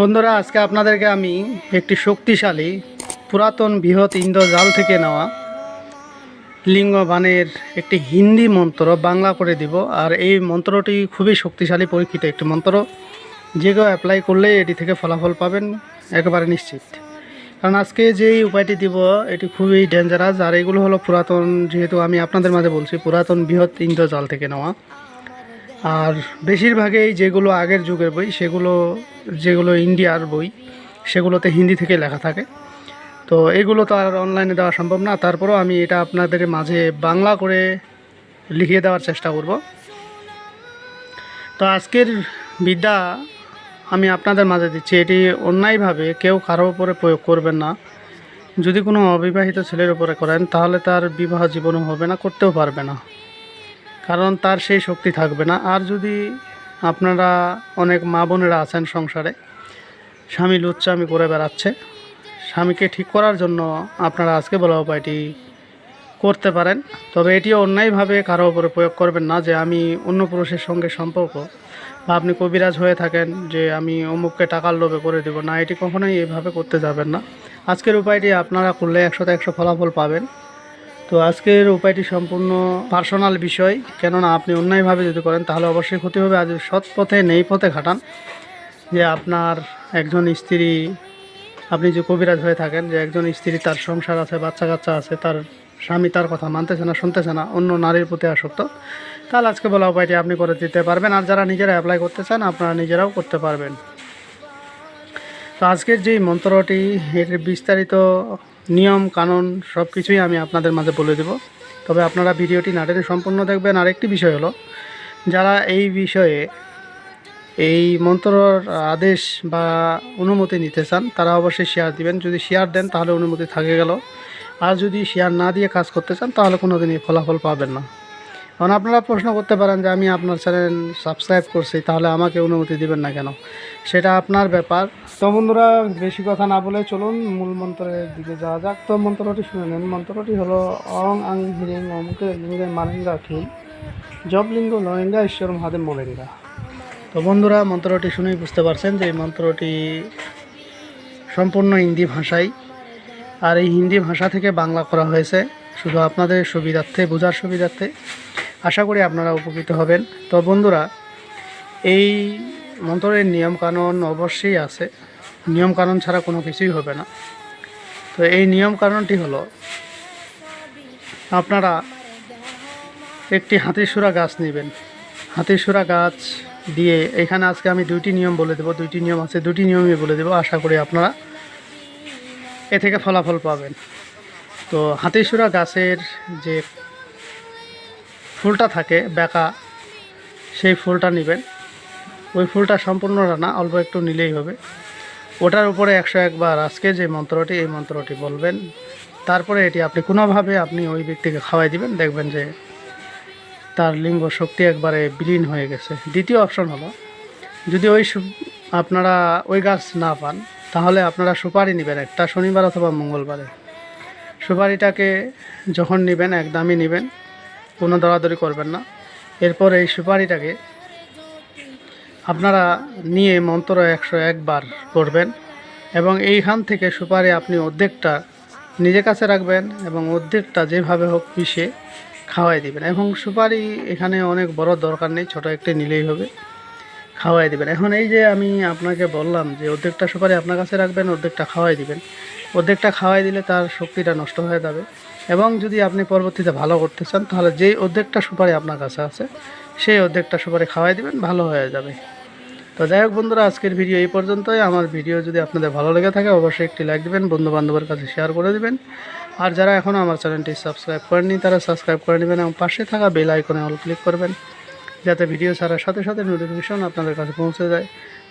বন্ধুরা, আজকে আপনাদেরকে আমি একটি শক্তিশালী পুরাতন বৃহৎ ইন্দ্রজাল থেকে নেওয়া লিঙ্গবানের একটি হিন্দি মন্ত্র বাংলা করে দিব। আর এই মন্ত্রটি খুবই শক্তিশালী, পরীক্ষিত একটি মন্ত্র। যে কেউ অ্যাপ্লাই করলে এটি থেকে ফলাফল পাবেন একেবারে নিশ্চিত। কারণ আজকে যেই উপায়টি দিব, এটি খুবই ডেঞ্জারাস আর এগুলো হলো পুরাতন, যেহেতু আমি আপনাদের মাঝে বলছি, পুরাতন বৃহৎ ইন্দ্রজাল থেকে নেওয়া। আর বেশিরভাগই যেগুলো আগের যুগের বই, সেগুলো, যেগুলো ইন্ডিয়ার বই, সেগুলোতে হিন্দি থেকে লেখা থাকে। তো এগুলো তো আর অনলাইনে দেওয়া সম্ভব না। তারপরেও আমি এটা আপনাদের মাঝে বাংলা করে লিখিয়ে দেওয়ার চেষ্টা করব। তো আজকের বিদ্যা আমি আপনাদের মাঝে দিচ্ছি। এটি অন্যায়ভাবে কেউ কারও উপরে প্রয়োগ করবেন না। যদি কোনো অবিবাহিত ছেলের উপরে করেন, তাহলে তার বিবাহ জীবনও হবে না, করতেও পারবে না। কারণ তার সেই শক্তি থাকবে না। আর যদি আপনারা অনেক মা বোনেরা আছেন সংসারে, স্বামী লুচ্চামি করে বেড়াচ্ছে, স্বামীকে ঠিক করার জন্য আপনারা আজকে বলা উপায়টি করতে পারেন। তবে এটি অন্যায়ভাবে কারও উপরে প্রয়োগ করবেন না যে আমি অন্য পুরুষের সঙ্গে সম্পর্ক বা আপনি কবিরাজ হয়ে থাকেন যে আমি অমুককে টাকার লোভে করে দেবো। না, এটি কখনোই এভাবে করতে যাবেন না। আজকের উপায়টি আপনারা করলে একশোতে একশো ফলাফল পাবেন। তো আজকের উপায়টি সম্পূর্ণ পার্সোনাল বিষয়, কেননা আপনি অন্যায়ভাবে যদি করেন, তাহলে অবশ্যই ক্ষতি হবে। যদি সৎ পথে, নেই পথে খাটান যে আপনার একজন স্ত্রী, আপনি যে কবিরাজ হয়ে থাকেন, যে একজন স্ত্রী তার সংসার আছে বাচ্চা কাচ্চা আছে, তার স্বামী তার কথা মানতেছে না, শুনতেছে না, অন্য নারীর প্রতি আসক্ত, তাহলে আজকে বলা উপায়টি আপনি করে দিতে পারবেন। আর যারা নিজেরা অ্যাপ্লাই করতে চান, আপনারা নিজেরাও করতে পারবেন। তো আজকের যে মন্ত্রটি, এর বিস্তারিত নিয়ম, কানুন সব কিছুই আমি আপনাদের মাঝে বলে দেব। তবে আপনারা ভিডিওটি নাটেনে সম্পূর্ণ দেখবেন। আরেকটি বিষয় হলো, যারা এই বিষয়ে এই মন্ত্রর আদেশ বা অনুমতি নিতে চান, তারা অবশ্যই শেয়ার দিবেন। যদি শেয়ার দেন, তাহলে অনুমতি থাকে গেল। আর যদি শেয়ার না দিয়ে কাজ করতে চান, তাহলে কোনো দিনই ফলাফল পাবেন না। কারণ আপনারা প্রশ্ন করতে পারেন যে আমি আপনার চ্যানেল সাবস্ক্রাইব করছি, তাহলে আমাকে অনুমতি দিবেন না কেন? সেটা আপনার ব্যাপার। তো বন্ধুরা, বেশি কথা না বলে চলুন, মূল মন্ত্রের দিকে যাওয়া যাক। তো মন্ত্রটি শুনে নেন। মন্ত্রটি হলো, অং আং হিরিং অমুকে লিঙ্গে মারেঙ্গা খিল জব লিঙ্গ লরেঙ্গা ঈশ্বর মহাদেব মোলেঙ্গা তো বন্ধুরা, মন্ত্রটি শুনেই বুঝতে পারছেন যে এই মন্ত্রটি সম্পূর্ণ হিন্দি ভাষায় আর এই হিন্দি ভাষা থেকে বাংলা করা হয়েছে, শুধু আপনাদের সুবিধার্থে, বোঝার সুবিধার্থে। আশা করি আপনারা উপকৃত হবেন। তো বন্ধুরা, এই মন্ত্রের নিয়মকানুন অবশ্যই আছে। নিয়মকানুন ছাড়া কোনো কিছুই হবে না। তো এই নিয়মকানুনটি হলো, আপনারা একটি হাতিসুরা গাছ নেবেন। হাতিসুরা গাছ দিয়ে এখানে আজকে আমি দুইটি নিয়ম বলে দেবো, দুইটি নিয়ম আছে দুটি নিয়মই বলে দেবো। আশা করি আপনারা এ থেকে ফলাফল পাবেন। তো হাতিসুরা গাছের যে ফুলটা থাকে, বেঁকা, সেই ফুলটা নেবেন। ওই ফুলটা সম্পূর্ণ রানা অল্প একটু নিলেই হবে। ওটার উপরে একশো একবার আজকে যে মন্ত্রটি, এই মন্ত্রটি বলবেন। তারপরে এটি আপনি কোনোভাবে আপনি ওই ব্যক্তিকে খাওয়াই দিবেন, দেখবেন যে তার লিঙ্গ শক্তি একবারে বিলীন হয়ে গেছে। দ্বিতীয় অপশন হলো, যদি ওই আপনারা ওই গাছ না পান, তাহলে আপনারা সুপারি নেবেন একটা শনিবার অথবা মঙ্গলবারে। সুপারিটাকে যখন নেবেন, একদমই নেবেন। কোনো দরাদরি করবেন না। এরপর এই সুপারিটাকে আপনারা নিয়ে মন্ত্র একশো একবার করবেন এবং এইখান থেকে সুপারি আপনি অর্ধেকটা নিজের কাছে রাখবেন এবং অর্ধেকটা যেভাবে হোক পিষে খাওয়াই দিবেন। এবং সুপারি এখানে অনেক বড় দরকার নেই, ছোটো একটি নিলেই হবে, খাওয়াই দিবেন। এখন এই যে আমি আপনাকে বললাম যে অর্ধেকটা সুপারি আপনার কাছে রাখবেন, অর্ধেকটা খাওয়াই দিবেন। অর্ধেকটা খাওয়াই দিলে তার শক্তিটা নষ্ট হয়ে যাবে। এবং যদি আপনি পরবর্তীতে ভালো করতে চান, তাহলে যেই অর্ধেকটা সুপারি আপনার কাছে আছে, সেই অর্ধেকটা সুপারি খাওয়াই দিবেন, ভালো হয়ে যাবে। তো যাই হোক বন্ধুরা, আজকের ভিডিও এই পর্যন্তই। আমার ভিডিও যদি আপনাদের ভালো লেগে থাকে, অবশ্যই একটি লাইক দিবেন বন্ধু বান্ধবের কাছে শেয়ার করে দেবেন। আর যারা এখনও আমার চ্যানেলটি সাবস্ক্রাইব করেননি, তারা সাবস্ক্রাইব করে নেবেন এবং পাশে থাকা বেল আইকনে অল ক্লিক করবেন, যাতে ভিডিও ছাড়ার সাথে সাথে নোটিফিকেশন আপনাদের কাছে পৌঁছে যায়।